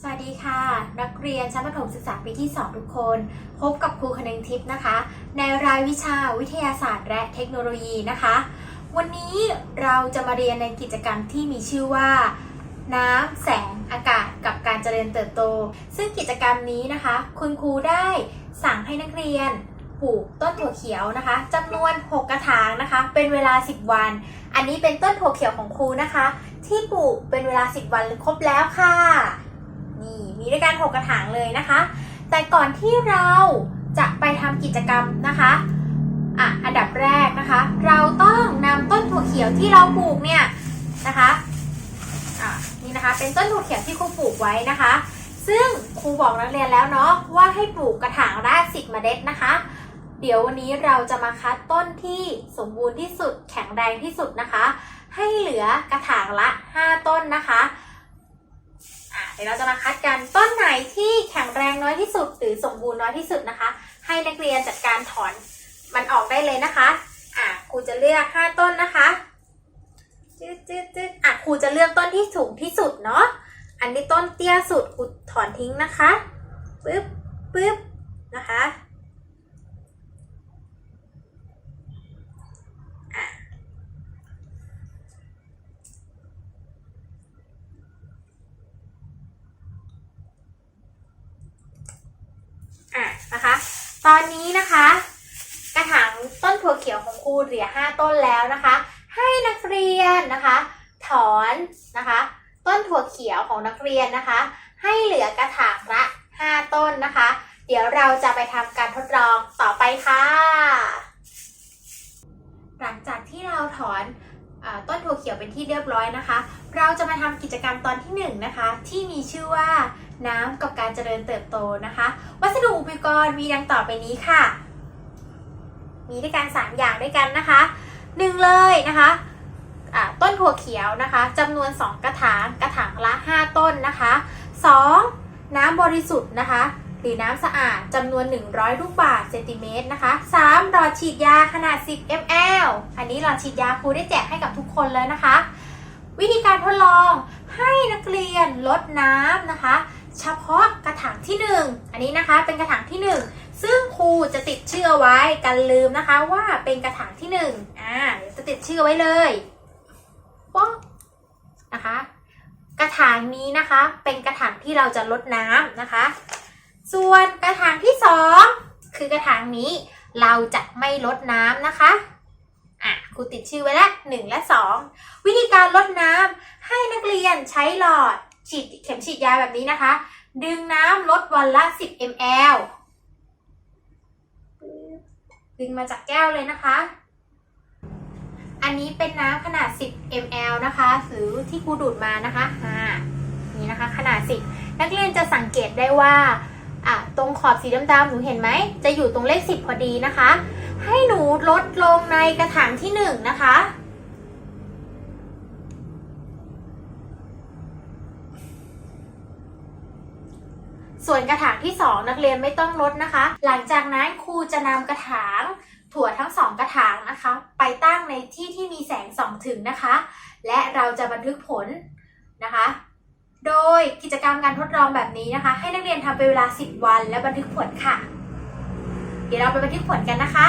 สวัสดีค่ะ นักเรียนชั้นประถมศึกษาปีที่ 2 ทุกคน พบกับครูคนึงทิพย์นะคะ ในรายวิชาวิทยาศาสตร์และเทคโนโลยีนะคะ วันนี้เราจะมาเรียนในกิจกรรมที่มีชื่อว่า น้ำแสงอากาศกับการเจริญเติบโต ซึ่งกิจกรรมนี้นะคะ คุณครูได้สั่งให้นักเรียนปลูกต้นถั่วเขียวนะคะจำนวน 6 กระถางนะคะ เป็นเวลา 10 วัน อันนี้เป็นต้นถั่วเขียวของครูนะคะ ที่ปลูกเป็นเวลา 10 วันครบแล้วค่ะ นี่มีด้วยกัน6กระถางเลยนะคะ แต่ก่อนที่เราจะไปทำกิจกรรมนะคะอะอันดับแรกนะคะ เราต้องนำต้นถั่วเขียวที่เราปลูกเนี่ยนะคะอะนี่นะคะเป็นต้นถั่วเขียวที่ครูปลูกไว้นะคะ ซึ่งครูบอกนักเรียนแล้วเนาะว่าให้ปลูกกระถางละสิบเมล็ดนะคะ เดี๋ยววันนี้เราจะมาคัดต้นที่สมบูรณ์ที่สุดแข็งแรงที่สุดนะคะ ให้เหลือกระถางละ 5 ต้นนะคะ ดี๋ยวเราจะมาคัดกันต้นไหนที่แข็งแรงน้อยที่สุด หรือสมบูรณ์น้อยที่สุดนะคะ ให้นักเรียนจัดการถอนมันออกได้เลยนะคะ อะครูจะเลือก 5 ต้นนะคะจืดจืดจืดอะครูจะเลือกต้นที่สูงที่สุดเนาะ อันนี้ต้นเตี้ยสุดครูถอนทิ้งนะคะปึ๊บปึ๊บนะคะอะอะนะคะ ตอ นนี้นะคะ กระถางต้นถั่วเขียวของครูเหลือ5ต้นแล้วนะคะ ให้นักเรียนนะคะ ถอนนะคะ ต้นถั่วเขียวของนักเรียนนะคะ ให้เหลือกระถางละ5ต้นนะคะ เดี๋ยวเราจะไปทำการทดลองต่อไปค่ะ หลังจากที่เราถอนอต้นถั่วเขียวเป็นที่เรียบร้อยนะคะ เราจะมาทำกิจกรรมตอนที่1นงนะคะ ที่มีชื่อว่า น้ำกับการเจริญเติบโตนะคะ วัสดุอุปกรณ์มีดังต่อไปนี้ค่ะ มีด้วยกัน3อย่างด้วยกันนะคะหนึ่งเลยนะคะต้นถั่วเขียวนะคะจำนวน 2 กระถางกระถางละ 5 ต้นนะคะ 2. น้ำบริสุทธิ์นะคะ หรือน้ำสะอาดจำนวน 100 ลูกบาศก์เซนติเมตรนะคะ 3. หลอดฉีดยาขนาด 10 ml อันนี้หลอดฉีดยาครูได้แจกให้กับทุกคนเลยนะคะ วิธีการทดลองให้นักเรียนลดน้ำนะคะ เฉพาะกระถางที่ 1 อันนี้นะคะเป็นกระถางที่ 1 ซึ่งครูจะติดชื่ออไว้กันลืมนะคะว่าเป็นกระถางที่1อ่าจะติดชื่อไว้เลยป๊อกนะคะ กระถางนี้นะคะเป็นกระถางที่เราจะลดน้ำนะคะ ส่วนกระถางที่ 2 คือกระถางนี้เราจะไม่ลดน้ำนะคะอะครูติดชื่อไว้แล้ว1และ 2 วิธีการลดน้ำให้นักเรียนใช้หลอด ฉีดเข็มฉีดยาแบบนี้นะคะ ดึงน้ำลดวันละ 10 ml ดึงมาจากแก้วเลยนะคะ อันนี้เป็นน้ำขนาด 10 ml นะคะหรือที่ครูดูดมานะคะอ่านี่นะคะ ขนาด 10 นักเรียนจะสังเกตได้ว่าอะตรงขอบสีดำๆหนูเห็นไหม จะอยู่ตรงเลข 10 พอดีนะคะ ให้หนูลดลงในกระถางที่ 1 นะคะ ส่วนกระถางที่ 2 นักเรียนไม่ต้องลดนะคะ หลังจากนั้นครูจะนำกระถางถั่วทั้งสองกระถางนะคะ ไปตั้งในที่ที่มีแสงส่องถึงนะคะ และเราจะบันทึกผลนะคะ โดยกิจกรรมการทดลองแบบนี้นะคะ ให้นักเรียนทำเป็นเวลา 10 วันและบันทึกผลค่ะ เดี๋ยวเราไปบันทึกผลกันนะคะ